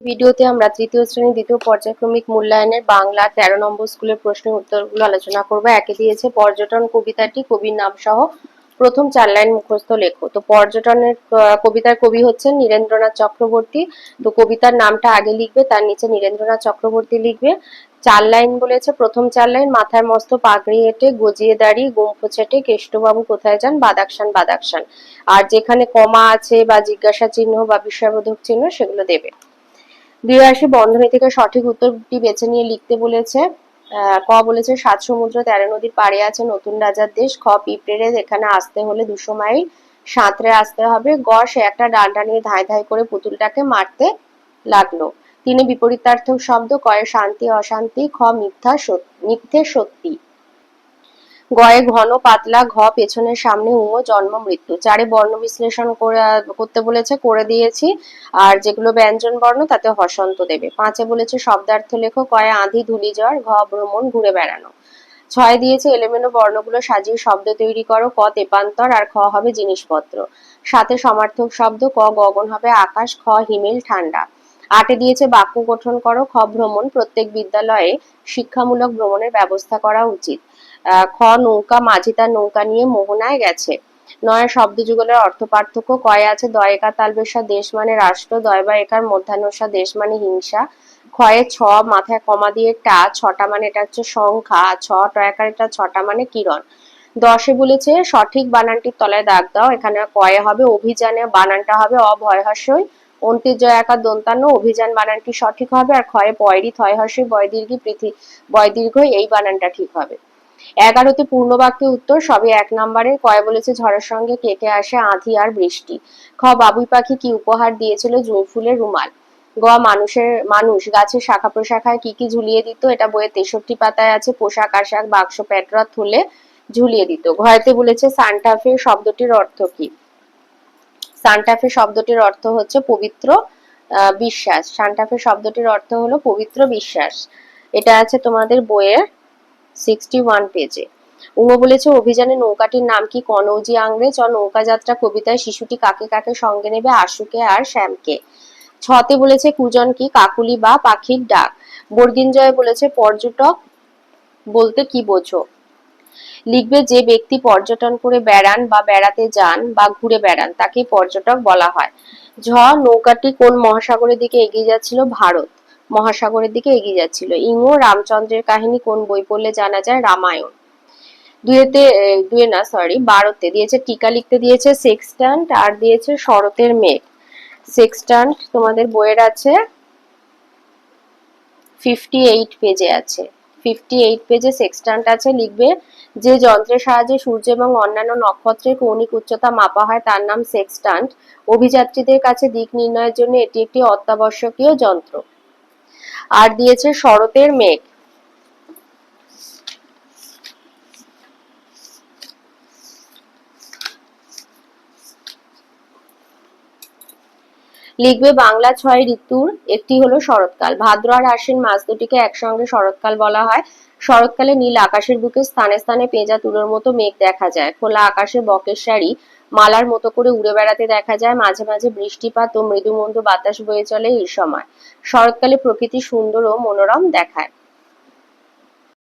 ভিডিওতে আমরা তৃতীয় শ্রেণি দ্বিতীয় পর্যায়ক্রমিক মূল্যায়নের বাংলা তেরো নম্বর স্কুলের প্রশ্নের উত্তরগুলো আলোচনা করব। একে দিয়েছে পর্যটন কবিতাটি কবির নাম সহ প্রথম চার লাইন মুখস্থ লেখো। তো পর্যটনের কবিতার কবি হচ্ছেন নীরেন্দ্রনাথ চক্রবর্তী। তো কবিতার নামটা আগে লিখবে, তার নিচে নীরেন্দ্রনাথ চক্রবর্তী লিখবে। চার লাইন বলেছে, প্রথম চার লাইন, মাথার মস্ত পাগড়ি হেঁটে গজিয়ে দাঁড়িয়ে গুম্ফ ছেটে কেষ্টবাবু কোথায় যান? বাদাকসান বাদাকসান আর যেখানে কমা আছে বা জিজ্ঞাসা চিহ্ন বা বিষয়বোধক চিহ্ন, সেগুলো দেবে। বিরাশি বন্ধনী থেকে সঠিক উত্তরটি বেছে নিয়ে লিখতে বলেছে ক বলেছে, সাত সমুদ্র তেরো নদীর পাড়ে আছে নতুন রাজার দেশ। খ পিঁপড়ে এখানে আসতে হলে দুশো মাইল সাঁতরে আসতে হবে। গ, সে একটা ডান্ডা নিয়ে ধাই ধাই করে পুতুলটাকে মারতে লাগল। তিনি বিপরীতার্থক শব্দ, কয়ে শান্তি অশান্তি, খ, মিথ্যা মিথ্যে সত্যি। গয়ে ঘন, পাতলা, ঘ, পেছনের সামনে উম, জন্ম, মৃত্যু। চারে বর্ণ বিশ্লেষণ করে, করতে বলেছে, করে দিয়েছি। আর যেগুলো ব্যঞ্জন বর্ণ, তাতে হসন্ত দেবে। পাঁচে বলেছে, শব্দার্থ লেখো কয়ে আঁধি, ধুলি, জ্বর, ঘ, ভ্রমণ, ঘুরে বেড়ানো। ছয় দিয়েছে, এলোমেলো বর্ণগুলো সাজিয়ে শব্দ তৈরি করো, ক, তেপান্তর, আর খ হবে জিনিসপত্র। সাথে সমার্থক শব্দ, ক, গগন হবে আকাশ, খ, হিমেল, ঠান্ডা। আটে দিয়েছে বাক্য গঠন করো, খ ভ্রমণ, প্রত্যেক বিদ্যালয়ে শিক্ষামূলক ভ্রমণের ব্যবস্থা করা উচিত। খ নৌকা, মাঝি তার নৌকা নিয়ে মোহনায় গেছে। নয় শব্দ যুগলের অর্থ পার্থক্য, কয়ে আছে দয়কা তালবেশা দেশ মানে রাষ্ট্র, দয় বা একার মধ্যাহ্নসা দেশ মানে হিংসা। ক্ষয়ে ছ, মাথায় কমা দিয়ে টা, ছটা মানে এটা হচ্ছে সংখ্যা ছ টয়াকার এটা ছটা মানে কিরণ। দশে বলেছে, সঠিক বানানটির তলায় দাগ দাও, এখানে কয়ে হবে অভিযানে, বানানটা হবে অভয় হর্ষই অন্তির জয় একার দন্তান্ন অভিযান বানানটি সঠিক হবে আর ক্ষয়ে পয়রি, থয় হর্ষই বয় দীর্ঘি, পৃথি, বয় দীর্ঘ এই বানানটা ঠিক হবে। এগারোতে পূর্ণ বাক্যে উত্তর সবই এক নম্বরে কয় বলেছে, ঝড়ের সঙ্গে কেটে আসে আঁধি আর বৃষ্টি। খ, বাবুই পাখি কি উপহার দিয়েছিল জুঁই ফুলের রুমাল? গ, মানুষের, মানুষ, গাছের শাখা প্রশাখায় কি কি ঝুলিয়ে দিত? এটা বইয়ের তেষট্টি পাতায় আছে, পোশাক আশাক, বাক্স, প্যাটরা, থলে ঝুলিয়ে দিত। ঘরেতে বলেছে সান্টাফে শব্দটির অর্থ কি? সান্টাফে শব্দটির অর্থ হচ্ছে পবিত্র বিশ্বাস। সান্টাফে শব্দটির অর্থ হলো পবিত্র বিশ্বাস। এটা আছে তোমাদের বইয়ের সিক্সটি ওয়ান পেজে উমা বলেছে, অভিযানে নৌকাটির নাম কি কনৌজি আংরেজ ও নৌকা যাত্রা কবিতায় শিশুটি কাকে কাকে সঙ্গে নেবে, আশুকে আর শ্যামকে? ছতে বলেছে, কুজন কি, কাকুলি বা পাখির ডাক? বর্গিঞ্জয় বলেছে, পর্যটক বলতে কি বোঝো? লিখবে যে ব্যক্তি পর্যটন করে বেড়ান বা বেড়াতে যান বা ঘুরে বেড়ান তাকে পর্যটক বলা হয়। ঝ, নৌকাটি কোন মহাসাগরের দিকে এগিয়ে যাচ্ছিল? ভারত। মহাসাগরের দিকে এগিয়ে যাচ্ছিল। ইংও রামচন্দ্রের কাহিনী কোন বই পড়লে জানা যায়? রামায়ণ। দুয়েতে দুয়ে না সরি বারোতে দিয়েছে, টিকা লিখতে দিয়েছে সেক্সট্যান্ট আর দিয়েছে শরতের মেঘ। সেক্সট্যান্ট তোমাদের বইয়ের আছে ফিফটি এইট পেজে আছে। ফিফটি এইট পেজে সেক্সট্যান্ট আছে, লিখবে যে যন্ত্রের সাহায্যে সূর্য এবং অন্যান্য নক্ষত্রের কৌণিক উচ্চতা মাপা হয়, তার নাম সেক্সট্যান্ট অভিযাত্রীদের কাছে দিক নির্ণয়ের জন্য এটি একটি অত্যাবশ্যকীয় যন্ত্র। আর দিয়েছে শরতের মেঘ। লিখবে বাংলা ছয় ঋতুর, একটি হলো শরৎকাল। ভাদ্র আর আশ্বিন মাস দুটিকে একসঙ্গে শরৎকাল বলা হয়। শরৎকালে নীল আকাশের বুকে স্থানে স্থানে পেঁজা তুলোর মতো মেঘ দেখা যায়। খোলা আকাশে বকের শাড়ি, মালার মতো করে উড়ে বেড়াতে দেখা যায়। মাঝে মাঝে বৃষ্টিপাত ও মৃদুমন্দ বাতাস বয়ে চলে এই সময়। শরৎকালে প্রকৃতি সুন্দর ও মনোরম দেখায়।